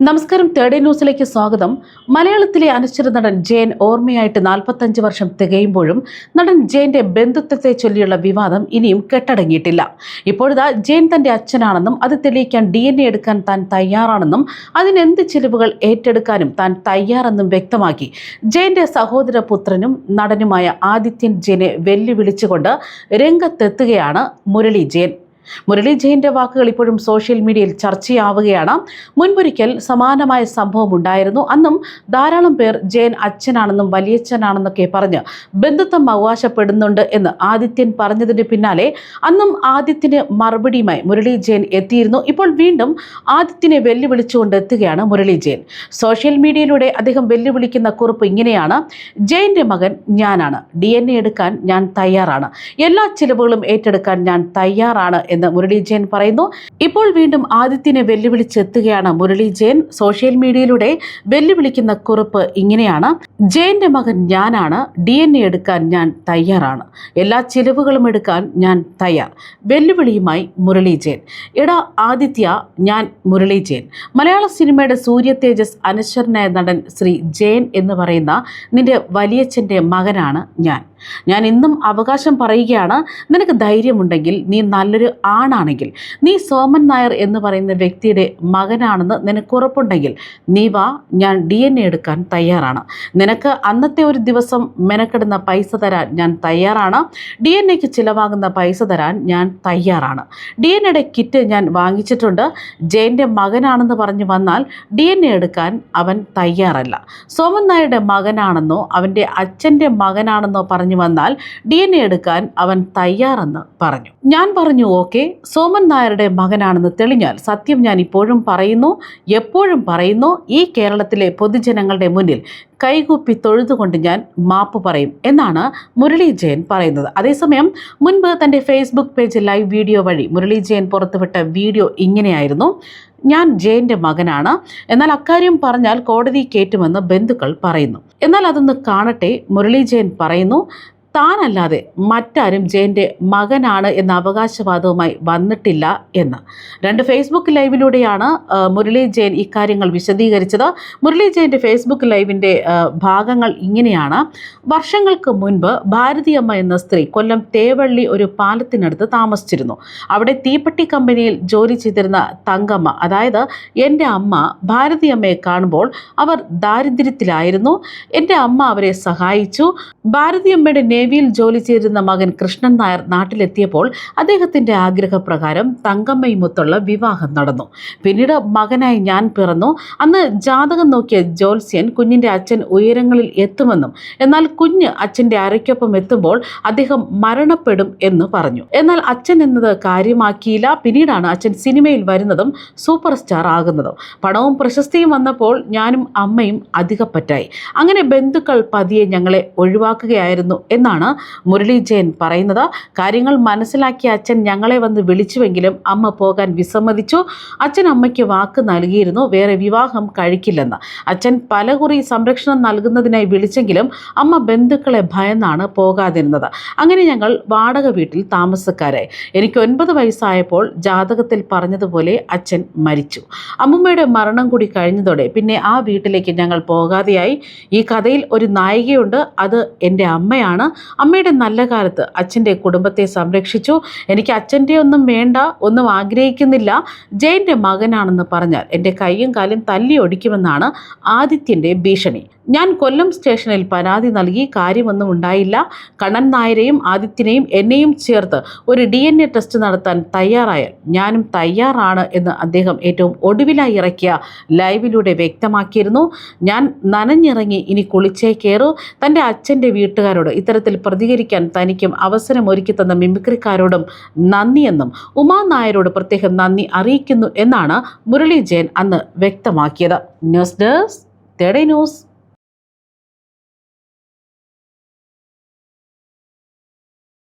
നമസ്കാരം. തേർഡ് ന്യൂസിലേക്ക് സ്വാഗതം. മലയാളത്തിലെ അനശ്വര നടൻ ജയൻ ഓർമ്മയായിട്ട് നാൽപ്പത്തഞ്ച് വർഷം തികയുമ്പോഴും നടൻ ജയന്റെ ബന്ധുത്വത്തെ ചൊല്ലിയുള്ള വിവാദം ഇനിയും കെട്ടടങ്ങിയിട്ടില്ല. ഇപ്പോഴിതാ ജയൻ തന്റെ അച്ഛനാണെന്നും അത് തെളിയിക്കാൻ ഡി എടുക്കാൻ താൻ തയ്യാറാണെന്നും അതിനെന്ത് ചിലവുകൾ ഏറ്റെടുക്കാനും താൻ തയ്യാറെന്നും വ്യക്തമാക്കി. ജയന്റെ സഹോദര പുത്രനും നടനുമായ ആദിത്യൻ ജയനെ വെല്ലുവിളിച്ചുകൊണ്ട് രംഗത്തെത്തുകയാണ് മുരളി ജയൻ. മുരളി ജയന്റെ വാക്കുകൾ ഇപ്പോഴും സോഷ്യൽ മീഡിയയിൽ ചർച്ചയാവുകയാണ്. മുൻപൊരിക്കൽ സമാനമായ സംഭവം ഉണ്ടായിരുന്നു. അന്നും ധാരാളം പേർ ജയൻ അച്ഛനാണെന്നും വലിയച്ഛനാണെന്നൊക്കെ പറഞ്ഞ് ബന്ധുത്വം അവകാശപ്പെടുന്നുണ്ട് എന്ന് ആദിത്യൻ പറഞ്ഞതിന് പിന്നാലെ അന്നും ആദിത്യന് മറുപടിയുമായി മുരളി ജയൻ എത്തിയിരുന്നു. ഇപ്പോൾ വീണ്ടും ആദിത്യനെ വെല്ലുവിളിച്ചുകൊണ്ട് എത്തുകയാണ് മുരളി ജയൻ സോഷ്യൽ മീഡിയയിലൂടെ അദ്ദേഹം വെല്ലുവിളിക്കുന്ന കുറിപ്പ് ഇങ്ങനെയാണ്. ജയന്റെ മകൻ ഞാനാണ്. ഡി എടുക്കാൻ ഞാൻ തയ്യാറാണ്. എല്ലാ ചിലവുകളും ഏറ്റെടുക്കാൻ ഞാൻ തയ്യാറാണ് എന്ന് മുരളി ജയൻ പറയുന്നു. ഇപ്പോൾ വീണ്ടും ആദിത്യനെ വെല്ലുവിളിച്ചെത്തുകയാണ് മുരളി ജയൻ. സോഷ്യൽ മീഡിയയിലൂടെ വെല്ലുവിളിക്കുന്ന കുറിപ്പ് ഇങ്ങനെയാണ്. ജയന്റെ മകൻ ഞാനാണ്. ഡി എൻ എ എടുക്കാൻ ഞാൻ തയ്യാറാണ്. എല്ലാ ചിലവുകളും എടുക്കാൻ ഞാൻ തയ്യാർ. വെല്ലുവിളിയുമായി മുരളി ജയൻ. എടാ ആദിത്യ ഞാൻ മുരളി ജയൻ. മലയാള സിനിമയുടെ സൂര്യ തേജസ് അനശ്വരനായ നടൻ ശ്രീ ജയൻ എന്ന് പറയുന്ന നിന്റെ വലിയച്ഛന്റെ മകനാണ് ഞാൻ. ഞാൻ ഇന്നും അവകാശം പറയുകയാണ്. നിനക്ക് ധൈര്യമുണ്ടെങ്കിൽ നീ നല്ലൊരു ആണാണെങ്കിൽ നീ സോമൻ നായർ എന്ന് പറയുന്ന വ്യക്തിയുടെ മകനാണെന്ന് നിനക്ക് ഉറപ്പുണ്ടെങ്കിൽ നീ വാ ഞാൻ ഡി എൻ എ എടുക്കാൻ തയ്യാറാണ്. നിനക്ക് അന്നത്തെ ഒരു ദിവസം മെനക്കെടുന്ന പൈസ തരാൻ ഞാൻ തയ്യാറാണ്. ഡി എൻ എക്ക് ചിലവാകുന്ന പൈസ തരാൻ ഞാൻ തയ്യാറാണ്. ഡി എൻ എയുടെ കിറ്റ് ഞാൻ വാങ്ങിച്ചിട്ടുണ്ട്. ജയന്റെ മകനാണെന്ന് പറഞ്ഞു വന്നാൽ ഡി എൻ എ എടുക്കാൻ അവൻ തയ്യാറല്ല. സോമൻ നായരുടെ മകനാണെന്നോ അവന്റെ അച്ഛന്റെ മകനാണെന്നോ പറഞ്ഞു വന്നാൽ ഡി എൻ എ എടുക്കാൻ അവൻ തയ്യാറെന്ന് പറഞ്ഞു. ഞാൻ പറഞ്ഞു ഓക്കെ സോമൻ നായരുടെ മകനാണെന്ന് തെളിഞ്ഞാൽ സത്യം ഞാൻ ഇപ്പോഴും പറയുന്നു എപ്പോഴും പറയുന്നു ഈ കേരളത്തിലെ പൊതുജനങ്ങളുടെ മുന്നിൽ കൈകൂപ്പി തൊഴുതുകൊണ്ട് ഞാൻ മാപ്പ് പറയും എന്നാണ് മുരളി ജയൻ പറയുന്നത്. അതേസമയം മുൻപ് തന്റെ ഫേസ്ബുക്ക് പേജിൽ ലൈവ് വീഡിയോ വഴി മുരളി ജയൻ പുറത്തുവിട്ട വീഡിയോ ഇങ്ങനെയായിരുന്നു. ഞാൻ ജയന്റെ മകനാണ് എന്നാൽ അക്കാര്യം പറഞ്ഞാൽ കോടതി കയറ്റുമെന്ന് ബന്ധുക്കൾ പറയുന്നു. എന്നാൽ അതൊന്ന് കാണട്ടെ മുരളി ജയൻ പറയുന്നു താനല്ലാതെ മറ്റാരും ജയന്റെ മകനാണ് എന്ന അവകാശവാദവുമായി വന്നിട്ടില്ല എന്ന്. രണ്ട് ഫേസ്ബുക്ക് ലൈവിലൂടെയാണ് മുരളി ജയൻ ഇക്കാര്യങ്ങൾ വിശദീകരിച്ചത്. മുരളി ജയന്റെ ഫേസ്ബുക്ക് ലൈവിന്റെ ഭാഗങ്ങൾ ഇങ്ങനെയാണ്. വർഷങ്ങൾക്ക് മുൻപ് ഭാരതിയമ്മ എന്ന സ്ത്രീ കൊല്ലം തേവള്ളി ഒരു പാലത്തിനടുത്ത് താമസിച്ചിരുന്നു. അവിടെ തീപ്പെട്ടി കമ്പനിയിൽ ജോലി ചെയ്തിരുന്ന തങ്കമ്മ അതായത് എന്റെ അമ്മ ഭാരതിയമ്മയെ കാണുമ്പോൾ അവർ ദാരിദ്ര്യത്തിലായിരുന്നു. എന്റെ അമ്മ അവരെ സഹായിച്ചു. ഭാരതിയമ്മയുടെ നേവിയിൽ ജോലി ചെയ്തിരുന്ന മകൻ കൃഷ്ണൻ നായർ നാട്ടിലെത്തിയപ്പോൾ അദ്ദേഹത്തിന്റെ ആഗ്രഹപ്രകാരം തങ്കമ്മയുമൊത്തുള്ള വിവാഹം നടന്നു. പിന്നീട് മകനായി ഞാൻ പിറന്നു. അന്ന് ജാതകം നോക്കിയ ജോത്സ്യൻ കുഞ്ഞിന്റെ അച്ഛൻ ഉയരങ്ങളിൽ എത്തുമെന്നും എന്നാൽ കുഞ്ഞ് അച്ഛന്റെ അരയ്ക്കൊപ്പം എത്തുമ്പോൾ അദ്ദേഹം മരണപ്പെടും എന്ന് പറഞ്ഞു. എന്നാൽ അച്ഛൻ എന്നത് കാര്യമാക്കിയില്ല. പിന്നീടാണ് അച്ഛൻ സിനിമയിൽ വരുന്നതും സൂപ്പർ സ്റ്റാർ ആകുന്നതും. പണവും പ്രശസ്തിയും വന്നപ്പോൾ ഞാനും അമ്മയും അധികപ്പറ്റായി. അങ്ങനെ ബന്ധുക്കൾ പതിയെ ഞങ്ങളെ ഒഴിവാക്കുകയായിരുന്നു എന്നാണ് മുരളി ജയൻ പറയുന്നത്. കാര്യങ്ങൾ മനസ്സിലാക്കിയ അച്ഛൻ ഞങ്ങളെ വന്ന് വിളിച്ചുവെങ്കിലും അമ്മ പോകാൻ വിസമ്മതിച്ചു. അച്ഛൻ അമ്മയ്ക്ക് വാക്ക് നൽകിയിരുന്നു. വേറെ വിവാഹം കഴിക്കില്ലെന്ന്. അച്ഛൻ പലകുറി സംരക്ഷണം നൽകുന്നതിനായി വിളിച്ചെങ്കിലും അമ്മ ബന്ധുക്കളെ ഭയന്നാണ് പോകാതിരുന്നത്. അങ്ങനെ ഞങ്ങൾ വാടക വീട്ടിൽ താമസക്കാരെ എനിക്ക് ഒൻപത് വയസ്സായപ്പോൾ ജാതകത്തിൽ പറഞ്ഞതുപോലെ അച്ഛൻ മരിച്ചു. അമ്മുമ്മയുടെ മരണം കൂടി കഴിഞ്ഞതോടെ പിന്നെ ആ വീട്ടിലേക്ക് ഞങ്ങൾ പോകാതെയായി. ഈ കഥയിൽ ഒരു നായികയുണ്ട്. അത് എന്റെ അമ്മയാണ്. അമ്മയുടെ നല്ല കാലത്ത് അച്ഛന്റെ കുടുംബത്തെ സംരക്ഷിച്ചു. എനിക്ക് അച്ഛന്റെ ഒന്നും വേണ്ട ഒന്നും ആഗ്രഹിക്കുന്നില്ല. ജയന്റെ മകനാണെന്ന് പറഞ്ഞാൽ എന്റെ കൈയും കാലും തല്ലി ഒടിക്കുമെന്നാണ് ആദിത്യന്റെ ഭീഷണി. ഞാൻ കൊല്ലം സ്റ്റേഷനിൽ പരാതി നൽകി കാര്യമൊന്നും ഉണ്ടായില്ല. കണ്ണൻ നായരെയും ആദിത്യനെയും എന്നെയും ചേർത്ത് ഒരു ഡി എൻ എ ടെസ്റ്റ് നടത്താൻ തയ്യാറായാൽ ഞാനും തയ്യാറാണ് എന്ന് അദ്ദേഹം ഏറ്റവും ഒടുവിലായി ഇറക്കിയ ലൈവിലൂടെ വ്യക്തമാക്കിയിരുന്നു. ഞാൻ നനഞ്ഞിറങ്ങി ഇനി കുളിച്ചേ കയറൂ തന്റെ അച്ഛന്റെ വീട്ടുകാരോട് ഇത്തരത്തിൽ പ്രതികരിക്കാൻ തനിക്കും അവസരം ഒരുക്കി തന്ന മിമിക്രിക്കാരോടും നന്ദിയെന്നും ഉമാ നായരോട് പ്രത്യേകം നന്ദി അറിയിക്കുന്നു എന്നാണ് മുരളി ജയൻ അന്ന് വ്യക്തമാക്കിയത്. ന്യൂസ് ഡെസ്ക് തേടേ ന്യൂസ്.